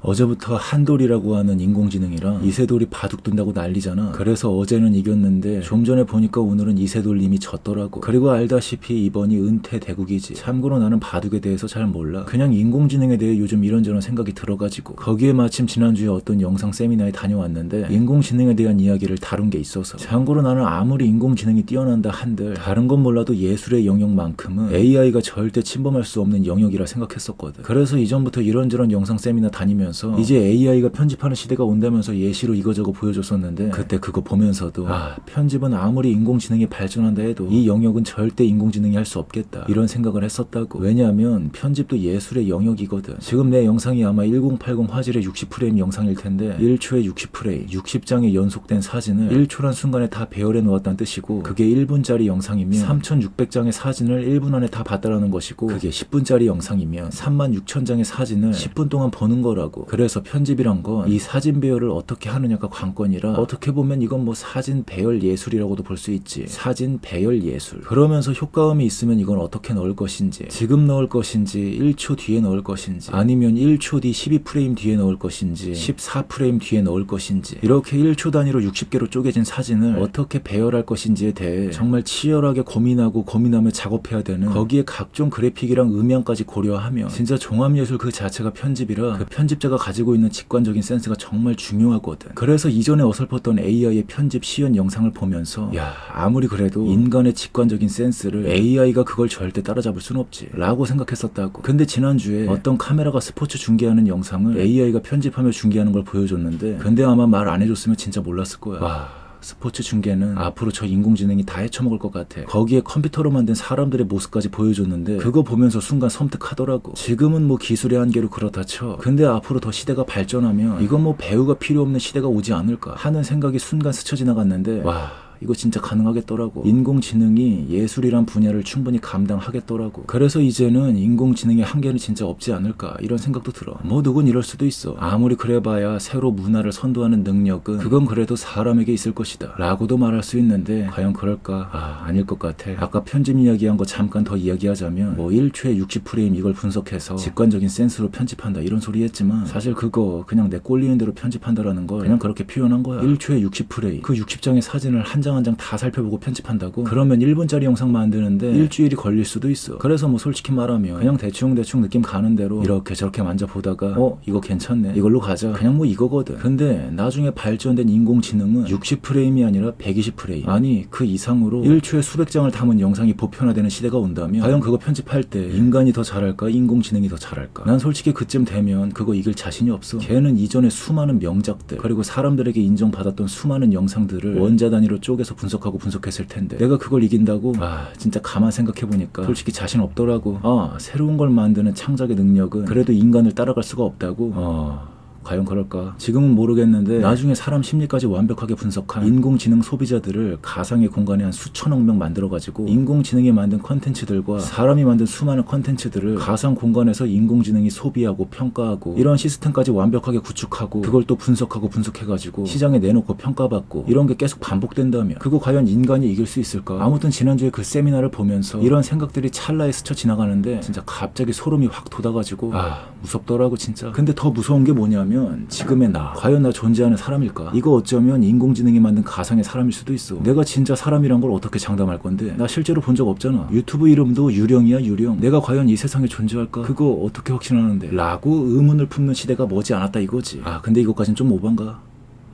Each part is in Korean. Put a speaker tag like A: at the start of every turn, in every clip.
A: 어제부터 한돌이라고 하는 인공지능이랑 이세돌이 바둑 둔다고 난리잖아. 그래서 어제는 이겼는데 좀 전에 보니까 오늘은 이세돌님이 졌더라고. 그리고 알다시피 이번이 은퇴 대국이지. 참고로 나는 바둑에 대해서 잘 몰라. 그냥 인공지능에 대해 요즘 이런저런 생각이 들어가지고 거기에 마침 지난주에 어떤 영상 세미나에 다녀왔는데 인공지능에 대한 이야기를 다룬 게 있어서 참고로 나는 아무리 인공지능이 뛰어난다 한들 다른 건 몰라도 예술의 영역만큼은 AI가 절대 침범할 수 없는 영역이라 생각했었거든. 그래서 이전부터 이런저런 영상 세미나 다니면 서 이제 AI가 편집하는 시대가 온다면서 예시로 이거저거 보여줬었는데 그때 그거 보면서도 아 편집은 아무리 인공지능이 발전한다 해도 이 영역은 절대 인공지능이 할 수 없겠다. 이런 생각을 했었다고. 왜냐하면 편집도 예술의 영역이거든. 지금 내 영상이 아마 1080 화질의 60프레임 영상일 텐데 1초에 60프레임 60장의 연속된 사진을 1초란 순간에 다 배열해 놓았다는 뜻이고 그게 1분짜리 영상이면 3600장의 사진을 1분 안에 다 봤다라는 것이고 그게 10분짜리 영상이면 36,000장의 사진을 10분 동안 보는 거라고 그래서 편집이란 건 이 사진 배열을 어떻게 하느냐가 관건이라 어떻게 보면 이건 뭐 사진 배열 예술이라고도 볼 수 있지. 사진 배열 예술. 그러면서 효과음이 있으면 이건 어떻게 넣을 것인지 지금 넣을 것인지 1초 뒤에 넣을 것인지 아니면 1초 뒤 12프레임 뒤에 넣을 것인지 14프레임 뒤에 넣을 것인지. 이렇게 1초 단위로 60개로 쪼개진 사진을 어떻게 배열할 것인지에 대해 정말 치열하게 고민하고 고민하며 작업해야 되는 거기에 각종 그래픽이랑 음향까지 고려하며 진짜 종합예술 그 자체가 편집이라 그 편집자 가 가지고 있는 직관적인 센스가 정말 중요하거든. 그래서 이전에 어설펐던 AI의 편집 시연 영상을 보면서 야. 아무리 그래도 인간의 직관적인 센스를 AI가 그걸 절대 따라잡을 순 없지. 라고 생각했었다고. 근데 지난주에 어떤 카메라가 스포츠 중계하는 영상을 AI가 편집하며 중계하는 걸 보여줬는데 근데 아마 말 안 해줬으면 진짜 몰랐을 거야. 와 스포츠 중계는 앞으로 저 인공지능이 다 헤쳐먹을 것 같아. 거기에 컴퓨터로 만든 사람들의 모습까지 보여줬는데 그거 보면서 순간 섬뜩하더라고. 지금은 뭐 기술의 한계로 그렇다 쳐. 근데 앞으로 더 시대가 발전하면 이건 뭐 배우가 필요 없는 시대가 오지 않을까 하는 생각이 순간 스쳐 지나갔는데 와. 이거 진짜 가능하겠더라고. 인공지능이 예술이란 분야를 충분히 감당하겠더라고. 그래서 이제는 인공지능의 한계는 진짜 없지 않을까 이런 생각도 들어. 뭐 누군 이럴 수도 있어. 아무리 그래봐야 새로 문화를 선도하는 능력은 그건 그래도 사람에게 있을 것이다. 라고도 말할 수 있는데 과연 그럴까? 아 아닐 것 같아. 아까 편집 이야기한 거 잠깐 더 이야기하자면 뭐 1초에 60프레임 이걸 분석해서 직관적인 센스로 편집한다 이런 소리 했지만 사실 그거 그냥 내 꼴리는 대로 편집한다라는 걸 그냥 그렇게 표현한 거야. 1초에 60프레임 그 60장의 사진을 한 장한 장 다 살펴보고 편집한다고? 그러면 1분짜리 영상 만드는데 일주일이 걸릴 수도 있어. 그래서 뭐 솔직히 말하면 그냥 대충 대충 느낌 가는 대로 이렇게 저렇게 만져보다가 어 이거 괜찮네 이걸로 가자 그냥 뭐 이거거든. 근데 나중에 발전된 인공지능은 60프레임이 아니라 120프레임 아니 그 이상으로 1초에 수백 장을 담은 영상이 보편화되는 시대가 온다면 과연 그거 편집할 때 인간이 더 잘할까 인공지능이 더 잘할까? 난 솔직히 그쯤 되면 그거 이길 자신이 없어. 걔는 이전에 수많은 명작들 그리고 사람들에게 인정받았던 수많은 영상들을 원자 단위로 쪼개 서 분석하고 분석했을 텐데 내가 그걸 이긴다고? 아. 진짜 가만 생각해 보니까 솔직히 자신 없더라고. 아 새로운 걸 만드는 창작의 능력은 그래도 인간을 따라갈 수가 없다고. 어... 과연 그럴까? 지금은 모르겠는데 나중에 사람 심리까지 완벽하게 분석한 인공지능 소비자들을 가상의 공간에 한 수천억 명 만들어가지고 인공지능이 만든 컨텐츠들과 사람이 만든 수많은 컨텐츠들을 가상 공간에서 인공지능이 소비하고 평가하고 이런 시스템까지 완벽하게 구축하고 그걸 또 분석하고 분석해가지고 시장에 내놓고 평가받고 이런 게 계속 반복된다면 그거 과연 인간이 이길 수 있을까? 아무튼 지난주에 그 세미나를 보면서 이런 생각들이 찰나에 스쳐 지나가는데 진짜 갑자기 소름이 확 돋아가지고 아 무섭더라고 진짜 근데 더 무서운 게 뭐냐면 지금의 나 과연 나 존재하는 사람일까? 이거 어쩌면 인공지능이 만든 가상의 사람일 수도 있어. 내가 진짜 사람이란 걸 어떻게 장담할 건데? 나 실제로 본 적 없잖아. 유튜브 이름도 유령이야 유령. 내가 과연 이 세상에 존재할까? 그거 어떻게 확신하는데? 라고 의문을 품는 시대가 머지 않았다 이거지. 아 근데 이것까진 좀 오반가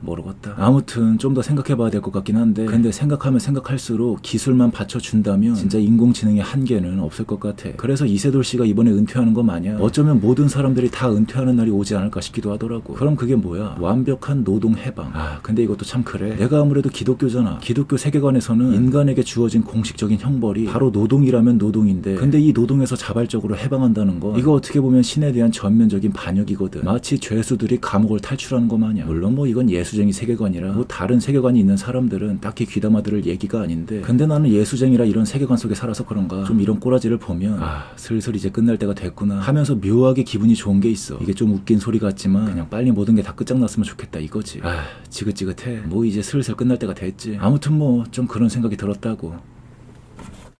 A: 모르겠다. 아무튼 좀 더 생각해봐야 될 것 같긴 한데 근데 생각하면 생각할수록 기술만 받쳐준다면 진짜 인공지능의 한계는 없을 것 같아. 그래서 이세돌 씨가 이번에 은퇴하는 거 마냥 어쩌면 모든 사람들이 다 은퇴하는 날이 오지 않을까 싶기도 하더라고. 그럼 그게 뭐야? 완벽한 노동 해방. 아 근데 이것도 참 그래. 내가 아무래도 기독교잖아. 기독교 세계관에서는 인간에게 주어진 공식적인 형벌이 바로 노동이라면 노동인데 근데 이 노동에서 자발적으로 해방한다는 거 이거 어떻게 보면 신에 대한 전면적인 반역이거든. 마치 죄수들이 감옥을 탈출하는 거 마냥. 물론 뭐 이건 예수쟁이 세계관이라 뭐 다른 세계관이 있는 사람들은 딱히 귀담아 들을 얘기가 아닌데 근데 나는 예수쟁이라 이런 세계관 속에 살아서 그런가? 좀 이런 꼬라지를 보면 아. 슬슬 이제 끝날 때가 됐구나 하면서 묘하게 기분이 좋은 게 있어. 이게 좀 웃긴 소리 같지만 그냥 빨리 모든 게 다 끝장났으면 좋겠다 이거지. 아. 지긋지긋해. 뭐 이제 슬슬 끝날 때가 됐지. 아무튼 뭐 좀 그런 생각이 들었다고